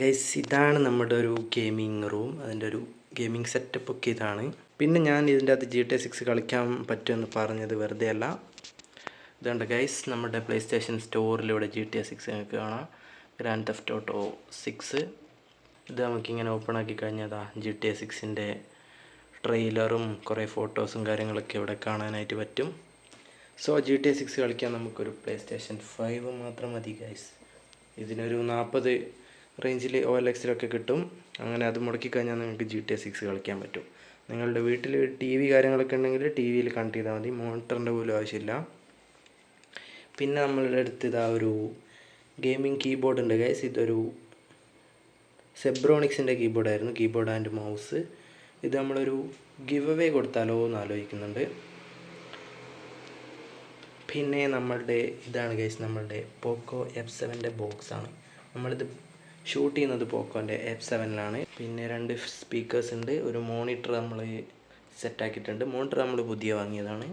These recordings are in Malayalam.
ഗൈസ് ഇതാണ് നമ്മുടെ ഒരു ഗെയിമിംഗ് റൂം അതിന്റെ ഒരു ഗെയിമിംഗ് സെറ്റപ്പ് ഒക്കെ ഇതാണ്. പിന്നെ ഞാൻ ഇതിന്റെ അകത്ത് ജി ടി സിക്സ് കളിക്കാൻ പറ്റുമെന്ന് പറഞ്ഞത് വെറുതെ അല്ല ഇതുകൊണ്ട് ഗൈസ് നമ്മുടെ പ്ലേ സ്റ്റേഷൻ സ്റ്റോറിലൂടെ ജി ടി എ സിക്സ് നിങ്ങൾക്ക് കാണാം. ഗ്രാൻഡ് തെഫ്റ്റ് ഓട്ടോ സിക്സ് ഇത് നമുക്കിങ്ങനെ ഓപ്പൺ ആക്കി കഴിഞ്ഞതാ ജി ടി എ സിക്സിന്റെ ട്രെയിലറും കുറേ ഫോട്ടോസും കാര്യങ്ങളൊക്കെ ഇവിടെ കാണാനായിട്ട് പറ്റും. So G T A six കളിക്കാൻ നമുക്കൊരു പ്ലേ സ്റ്റേഷൻ ഫൈവ് മാത്രം മതി ഗൈസ് ഇതിനൊരു നാൽപ്പത് റേഞ്ചിൽ ഒ എൽ എക്സിലൊക്കെ കിട്ടും. അങ്ങനെ അത് മുടക്കി കഴിഞ്ഞാൽ നിങ്ങൾക്ക് ജി ടി എ സിക്സ് കളിക്കാൻ പറ്റും. നിങ്ങളുടെ വീട്ടിൽ ടി വി കാര്യങ്ങളൊക്കെ ഉണ്ടെങ്കിൽ ടി വിയിൽ കണക്ട് ചെയ്താൽ മതി. മോണിറ്ററിന്റെ പോലും ആവശ്യമില്ല. പിന്നെ നമ്മളുടെ അടുത്ത് ഇതാ ഒരു ഗെയിമിംഗ് കീബോർഡ് ഉണ്ട് ഗൈസ് ഇതൊരു സെബ്രോണിക്സിന്റെ കീബോർഡായിരുന്നു കീബോർഡ് ആൻഡ് മൗസ് ഇത് നമ്മളൊരു ഗിവ് അവേ കൊടുത്താലോ എന്ന് ആലോചിക്കുന്നുണ്ട്. പിന്നെ നമ്മളുടെ ഇതാണ് ഗൈസ് നമ്മളുടെ പോക്കോ എഫ് സെവന്റെ ബോക്സാണ് നമ്മളിത് ഷൂട്ട് ചെയ്യുന്നത് പോക്കോന്റെ എഫ് സെവനിലാണ് പിന്നെ രണ്ട് സ്പീക്കേഴ്സ് ഉണ്ട്. ഒരു മോണിറ്റർ നമ്മൾ സെറ്റാക്കിയിട്ടുണ്ട് മോണിറ്റർ നമ്മൾ പുതിയ വാങ്ങിയതാണ്.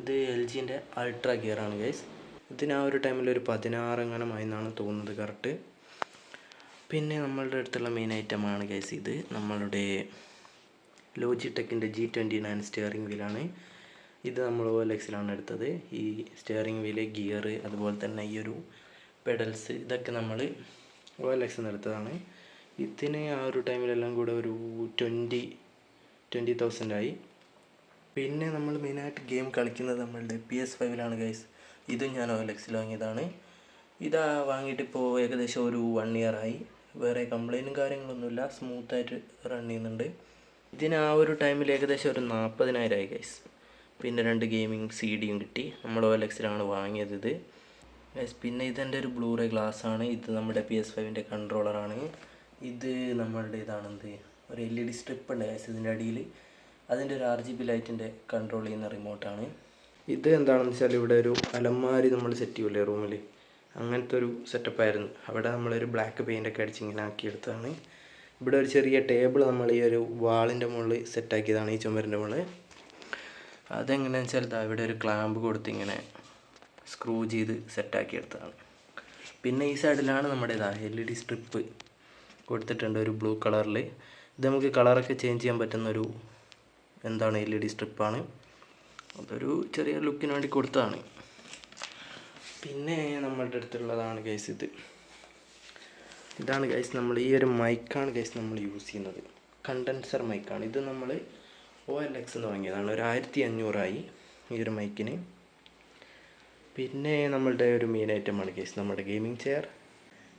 ഇത് എൽ ജിന്റെ അൾട്രാ ഗിയറാണ് ഗൈസ് ഇതിന് ആ ഒരു ടൈമിൽ ഒരു പതിനാറ് എങ്ങനമായി എന്നാണ് തോന്നുന്നത് കറക്റ്റ് പിന്നെ നമ്മളുടെ അടുത്തുള്ള മെയിൻ ഐറ്റമാണ് ഗൈസ് ഇത്. നമ്മളുടെ ലോജിടെക്കിന്റെ ജി ട്വന്റി നയൻ സ്റ്റിയറിംഗ് വീലാണ് ഇത് നമ്മൾ ഓ എൽ എക്സിലാണ് എടുത്തത്. ഈ സ്റ്റിയറിംഗ് വീൽ ഗിയർ അതുപോലെ തന്നെ ഈ ഒരു പെഡൽസ് ഇതൊക്കെ നമ്മൾ എൽ എക്സിൽ എടുത്തതാണ് ഇതിന് ആ ഒരു ടൈമിലെല്ലാം കൂടെ ഒരു ട്വന്റി ട്വന്റി ആയി. പിന്നെ നമ്മൾ മെയിനായിട്ട് ഗെയിം കളിക്കുന്നത് നമ്മളുടെ പി എസ് ഫൈവിലാണ് ഗൈസ് ഇതും ഞാൻ എൽ എക്സിൽ വാങ്ങിയതാണ്. ഇതാ വാങ്ങിയിട്ട് ഇപ്പോൾ ഏകദേശം ഒരു വൺ ഇയർ ആയി. വേറെ കംപ്ലൈന്റും കാര്യങ്ങളൊന്നുമില്ല സ്മൂത്തായിട്ട് റൺ ചെയ്യുന്നുണ്ട്. ഇതിന് ആ ഒരു ടൈമിൽ ഏകദേശം ഒരു നാൽപ്പതിനായിരം ആയി ഗൈസ് പിന്നെ രണ്ട് ഗെയിമിംഗ് സി ഡിയും കിട്ടി. നമ്മൾ ഓ എൽ എക്സിലാണ് വാങ്ങിയത് ഇത്. ഗൈസ് പിന്നെ ഇതെന്റെ ഒരു ബ്ലൂറേ ഗ്ലാസ് ആണ്. ഇത് നമ്മുടെ പി എസ് ഫൈവിന്റെ കൺട്രോളറാണ് ഇത് നമ്മളുടെ ഇതാണെന്ത് ഒരു എൽ ഇ ഡി സ്ട്രിപ്പ് ഉണ്ട് ഗൈസ് ഇതിന്റെ അടിയിൽ അതിന്റെ ഒരു ആർ ജി ബി ലൈറ്റിന്റെ കൺട്രോൾ ചെയ്യുന്ന റിമോട്ടാണ് ഇത് എന്താണെന്ന് വെച്ചാൽ ഇവിടെ ഒരു അലമാരി നമ്മൾ സെറ്റ് ചെയ്യൂലേ റൂമിൽ അങ്ങനത്തെ ഒരു സെറ്റപ്പ് ആയിരുന്നു. അവിടെ നമ്മളൊരു ബ്ലാക്ക് പെയിന്റൊക്കെ അടിച്ച് ഇങ്ങനെ ആക്കിയെടുത്തതാണ്. ഇവിടെ ഒരു ചെറിയ ടേബിൾ നമ്മൾ ഈ ഒരു വാളിന്റെ മുകളിൽ സെറ്റാക്കിയതാണ് ഈ ചുമരിന്റെ മുകളിൽ അതെങ്ങനെയാണെന്ന് വെച്ചാൽ ഇവിടെ ഒരു ക്ലാമ്പ് കൊടുത്ത് ഇങ്ങനെ സ്ക്രൂ ചെയ്ത് സെറ്റാക്കി എടുത്തതാണ്. പിന്നെ ഈ സൈഡിലാണ് നമ്മുടെ ഇതാ എൽ ഇ ഡി സ്ട്രിപ്പ് കൊടുത്തിട്ടുണ്ട് ഒരു ബ്ലൂ കളറിൽ ഇത് നമുക്ക് കളറൊക്കെ ചേഞ്ച് ചെയ്യാൻ പറ്റുന്ന ഒരു എന്താണ് എൽ ഇ ഡി സ്ട്രിപ്പാണ് അതൊരു ചെറിയ ലുക്കിന് വേണ്ടി കൊടുത്തതാണ്. പിന്നെ നമ്മളുടെ അടുത്തുള്ളതാണ് ഗൈസ് ഇത്. ഇതാണ് ഗൈസ് നമ്മൾ ഈ ഒരു മൈക്കാണ് ഗൈസ് നമ്മൾ യൂസ് ചെയ്യുന്നത്. കണ്ടൻസർ മൈക്കാണ് ഇത് നമ്മൾ ഒ എൽ എക്സ് എന്ന് വാങ്ങിയതാണ് ഒരു ആയിരത്തി അഞ്ഞൂറായി ഈ ഒരു മൈക്കിന് പിന്നെ നമ്മളുടെ ഒരു മെയിൻ ഐറ്റമാണ് ഗൈസ് നമ്മുടെ ഗെയിമിംഗ് ചെയർ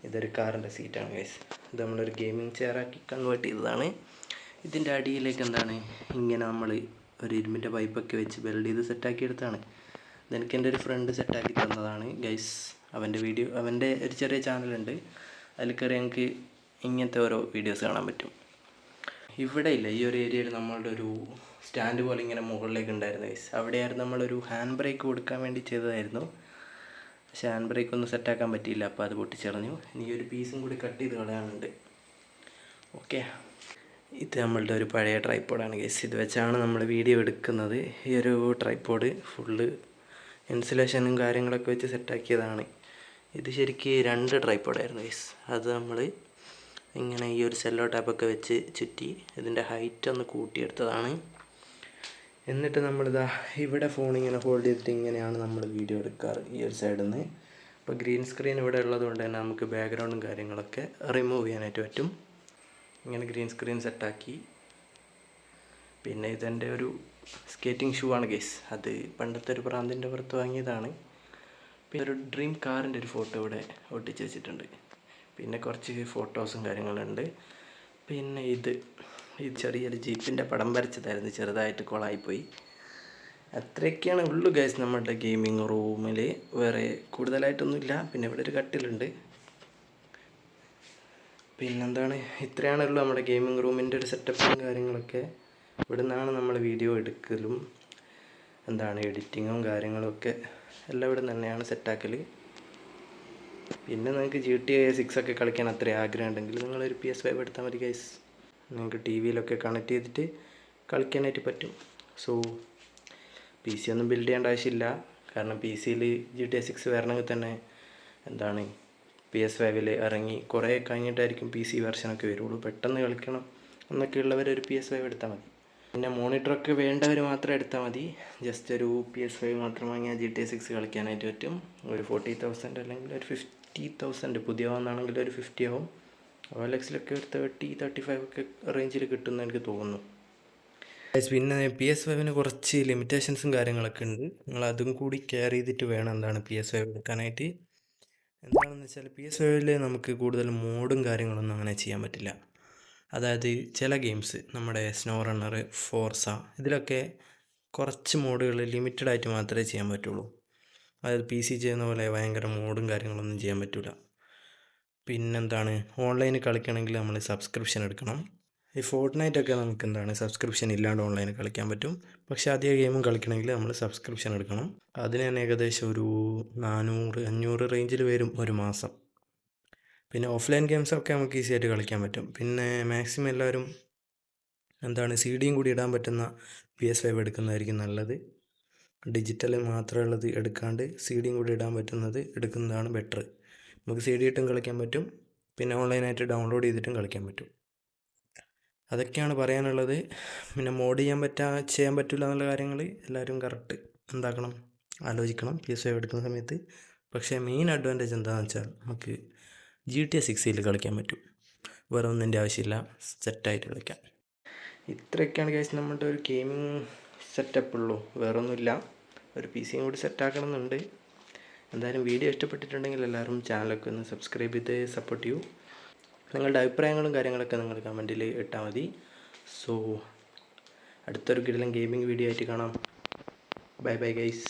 ഇതൊരു കാറിന്റെ സീറ്റാണ് ഗൈസ് ഇത് നമ്മളൊരു ഗെയിമിംഗ് ചെയറാക്കി കൺവേർട്ട് ചെയ്തതാണ്. ഇതിന്റെ അടിയിലേക്ക് എന്താണ്? ഇങ്ങനെ നമ്മൾ ഒരു ഇരുമ്പിന്റെ പൈപ്പൊക്കെ വെച്ച് ബെൽഡ് ചെയ്ത് സെറ്റാക്കി എടുത്താണ് ഇതെനിക്ക് എന്റെ ഒരു ഫ്രണ്ട് സെറ്റാക്കി തന്നതാണ് ഗൈസ് അവന്റെ വീഡിയോ അവന്റെ ഒരു ചെറിയ ചാനലുണ്ട് അതിൽ കയറി ഞങ്ങൾക്ക് ഇങ്ങനത്തെ ഓരോ വീഡിയോസ് കാണാൻ പറ്റും. ഇവിടെ ഇല്ല ഈ ഒരു ഏരിയയിൽ നമ്മളുടെ ഒരു സ്റ്റാൻഡ് പോലെ ഇങ്ങനെ മുകളിലേക്ക് ഉണ്ടായിരുന്നു ഗൈസ് അവിടെയായിരുന്നു നമ്മളൊരു ഹാൻഡ് ബ്രേക്ക് കൊടുക്കാൻ വേണ്ടി ചെയ്തതായിരുന്നു. പക്ഷേ ഹാൻഡ് ബ്രേക്ക് ഒന്നും സെറ്റാക്കാൻ പറ്റിയില്ല അപ്പോൾ അത് പൊട്ടിച്ചെറിഞ്ഞു. ഇനി ഒരു പീസും കൂടി കട്ട് ചെയ്ത് കളയാനുണ്ട്. ഓക്കെ ഇത് നമ്മളുടെ ഒരു പഴയ ട്രൈപ്പോഡാണ് ഗൈസ് ഇത് വെച്ചാണ് നമ്മൾ വീഡിയോ എടുക്കുന്നത്. ഈ ഒരു ട്രൈപ്പോഡ് ഫുള്ള് ഇൻസുലേഷനും കാര്യങ്ങളൊക്കെ വെച്ച് സെറ്റാക്കിയതാണ് ഇത് ശരിക്കും രണ്ട് ട്രൈപ്പോഡായിരുന്നു ഗൈസ് അത് നമ്മൾ ഇങ്ങനെ ഈ ഒരു സെല്ലോ ടാപ്പൊക്കെ വെച്ച് ചുറ്റി ഇതിന്റെ ഹൈറ്റ് ഒന്ന് കൂട്ടിയെടുത്തതാണ്. എന്നിട്ട് നമ്മളിതാ ഇവിടെ ഫോൺ ഇങ്ങനെ ഹോൾഡ് ചെയ്തിട്ട് ഇങ്ങനെയാണ് നമ്മൾ വീഡിയോ എടുക്കാറ് ഈ ഒരു സൈഡിൽ നിന്ന് അപ്പോൾ ഗ്രീൻ സ്ക്രീൻ ഇവിടെ ഉള്ളതുകൊണ്ട് തന്നെ നമുക്ക് ബാക്ക്ഗ്രൗണ്ടും കാര്യങ്ങളൊക്കെ റിമൂവ് ചെയ്യാനായിട്ട് പറ്റും. ഇങ്ങനെ ഗ്രീൻ സ്ക്രീൻ സെറ്റാക്കി പിന്നെ ഇതെന്റെ ഒരു സ്കേറ്റിംഗ് ഷൂ ആണ് ഗേസ് അത് പണ്ടത്തെ ഒരു പ്രാന്തിന്റെ പുറത്ത് വാങ്ങിയതാണ്. പിന്നെ ഒരു ഡ്രീം കാറിന്റെ ഒരു ഫോട്ടോ ഇവിടെ ഒട്ടിച്ച് വെച്ചിട്ടുണ്ട്. പിന്നെ കുറച്ച് ഫോട്ടോസും കാര്യങ്ങളുണ്ട്. പിന്നെ ഇത് ഈ ചെറിയൊരു ജീപ്പിന്റെ പടം വരച്ചതായിരുന്നു ചെറുതായിട്ട് കോളായിപ്പോയി. അത്രയൊക്കെയാണ് ഉള്ളു ഗൈസ് നമ്മുടെ ഗെയിമിങ് റൂമിൽ വേറെ കൂടുതലായിട്ടൊന്നുമില്ല. പിന്നെ ഇവിടെ ഒരു കട്ടിലുണ്ട്. പിന്നെന്താണ്? ഇത്രയാണുള്ളൂ നമ്മുടെ ഗെയിമിംഗ് റൂമിന്റെ ഒരു സെറ്റപ്പും കാര്യങ്ങളൊക്കെ. ഇവിടെ നിന്നാണ് നമ്മൾ വീഡിയോ എടുക്കലും എന്താണ് എഡിറ്റിങ്ങും കാര്യങ്ങളൊക്കെ എല്ലാം ഇവിടെ തന്നെയാണ് സെറ്റാക്കൽ പിന്നെ നിങ്ങൾക്ക് ജി ടി എ സിക്സ് ഒക്കെ കളിക്കാൻ അത്ര ആഗ്രഹം ഉണ്ടെങ്കിൽ നിങ്ങളൊരു പി എസ് ഫൈവ് എടുത്താൽ മതി ഗൈസ് നിങ്ങൾക്ക് ടി വിയിലൊക്കെ കണക്ട് ചെയ്തിട്ട് കളിക്കാനായിട്ട് പറ്റും. സോ പി സി ഒന്നും ബിൽഡ് ചെയ്യേണ്ട ആവശ്യമില്ല. കാരണം പി സിയിൽ ജി ടി സിക്സ് വരണമെങ്കിൽ തന്നെ എന്താണ് പി എസ് ഫൈവിൽ ഇറങ്ങി കുറേ കഴിഞ്ഞിട്ടായിരിക്കും പി സി വെർഷനൊക്കെ വരുള്ളൂ. പെട്ടെന്ന് കളിക്കണം എന്നൊക്കെ ഉള്ളവർ ഒരു പി എസ് ഫൈവ് എടുത്താൽ മതി. പിന്നെ മോണിറ്ററൊക്കെ വേണ്ടവർ മാത്രം എടുത്താൽ മതി. ജസ്റ്റ് ഒരു പി എസ് ഫൈവ് മാത്രം വാങ്ങിയാൽ ജി ടി സിക്സ് കളിക്കാനായിട്ട് പറ്റും. ഒരു ഫോർട്ടി തൗസൻഡ് അല്ലെങ്കിൽ ഒരു ഫിഫ്റ്റി തൗസൻഡ് പുതിയ വന്നാണെങ്കിൽ ഒരു ഫിഫ്റ്റി ആവും. ഓലക്സിലൊക്കെ ഒരു തേർട്ടി തേർട്ടി ഫൈവ് ഒക്കെ റേഞ്ചിൽ കിട്ടുമെന്ന് എനിക്ക് തോന്നുന്നു. പിന്നെ പി എസ് ഫൈവിന് കുറച്ച് ലിമിറ്റേഷൻസും കാര്യങ്ങളൊക്കെ ഉണ്ട്. നിങ്ങൾ അതും കൂടി കെയർ ചെയ്തിട്ട് വേണം എന്താണ് പി എസ് ഫൈവ് എടുക്കാനായിട്ട്. എന്താണെന്ന് വെച്ചാൽ പി എസ് ഫൈവിൽ നമുക്ക് കൂടുതൽ മോഡും കാര്യങ്ങളൊന്നും അങ്ങനെ ചെയ്യാൻ പറ്റില്ല. അതായത് ചില ഗെയിംസ് നമ്മുടെ സ്നോ റണ്ണർ ഫോർസ ഇതിലൊക്കെ കുറച്ച് മോഡുകൾ ലിമിറ്റഡ് ആയിട്ട് മാത്രമേ ചെയ്യാൻ പറ്റുള്ളൂ. അതായത് പി സി ചെയ്യുന്ന പോലെ ഭയങ്കര മോഡും കാര്യങ്ങളൊന്നും ചെയ്യാൻ പറ്റില്ല പിന്നെന്താണ്? ഓൺലൈനിൽ കളിക്കണമെങ്കിൽ നമ്മൾ സബ്സ്ക്രിപ്ഷൻ എടുക്കണം. ഈ ഫോർട്ട് ഒക്കെ നമുക്ക് എന്താണ്? സബ്സ്ക്രിപ്ഷൻ ഇല്ലാണ്ട് ഓൺലൈനിൽ കളിക്കാൻ പറ്റും. പക്ഷേ അധിക ഗെയിമും കളിക്കണമെങ്കിൽ നമ്മൾ സബ്സ്ക്രിപ്ഷൻ എടുക്കണം. അതിന് തന്നെ ഏകദേശം ഒരു നാനൂറ് അഞ്ഞൂറ് റേഞ്ചിൽ വരും ഒരു മാസം. പിന്നെ ഓഫ്ലൈൻ ഗെയിംസൊക്കെ നമുക്ക് ഈസി ആയിട്ട് കളിക്കാൻ പറ്റും. പിന്നെ മാക്സിമം എല്ലാവരും എന്താണ്? സി ഡിയും കൂടി ഇടാൻ പറ്റുന്ന പി എസ് ഫൈവ് എടുക്കുന്നതായിരിക്കും നല്ലത്. ഡിജിറ്റൽ മാത്രമുള്ളത് എടുക്കാണ്ട് സി ഡിയും കൂടി ഇടാൻ പറ്റുന്നത് എടുക്കുന്നതാണ് ബെറ്റർ നമുക്ക് സി ഡി ഇട്ടും കളിക്കാൻ പറ്റും. പിന്നെ ഓൺലൈനായിട്ട് ഡൗൺലോഡ് ചെയ്തിട്ടും കളിക്കാൻ പറ്റും. അതൊക്കെയാണ് പറയാനുള്ളത്. പിന്നെ മോഡ് ചെയ്യാൻ പറ്റാ ചെയ്യാൻ പറ്റില്ല എന്നുള്ള കാര്യങ്ങൾ എല്ലാവരും കറക്റ്റ് എന്താക്കണം ആലോചിക്കണം. പി എസ് എടുക്കുന്ന സമയത്ത്. പക്ഷേ മെയിൻ അഡ്വാന്റേജ് എന്താണെന്ന് വെച്ചാൽ നമുക്ക് ജി ടി എ സിക്സിയിൽ കളിക്കാൻ പറ്റും. വേറെ ഒന്നിന്റെ ആവശ്യമില്ല. സെറ്റായിട്ട് കളിക്കാം. ഇത്രയൊക്കെയാണ് കേസ് നമ്മുടെ ഒരു ഗെയിമിംഗ് സെറ്റപ്പ് ഉള്ളൂ. വേറൊന്നുമില്ല ഒരു പി സിയും കൂടി സെറ്റാക്കണം എന്നുണ്ട് എന്തായാലും വീഡിയോ ഇഷ്ടപ്പെട്ടിട്ടുണ്ടെങ്കിൽ എല്ലാവരും ചാനലൊക്കെ ഒന്ന് സബ്സ്ക്രൈബ് ചെയ്ത് സപ്പോർട്ട് ചെയ്യൂ. നിങ്ങളുടെ അഭിപ്രായങ്ങളും കാര്യങ്ങളൊക്കെ നിങ്ങൾ കമന്റിൽ ഇട്ടാൽ മതി. സോ അടുത്തൊരു കിടലം ഗെയിമിംഗ് വീഡിയോ ആയിട്ട് കാണാം. Bye bye guys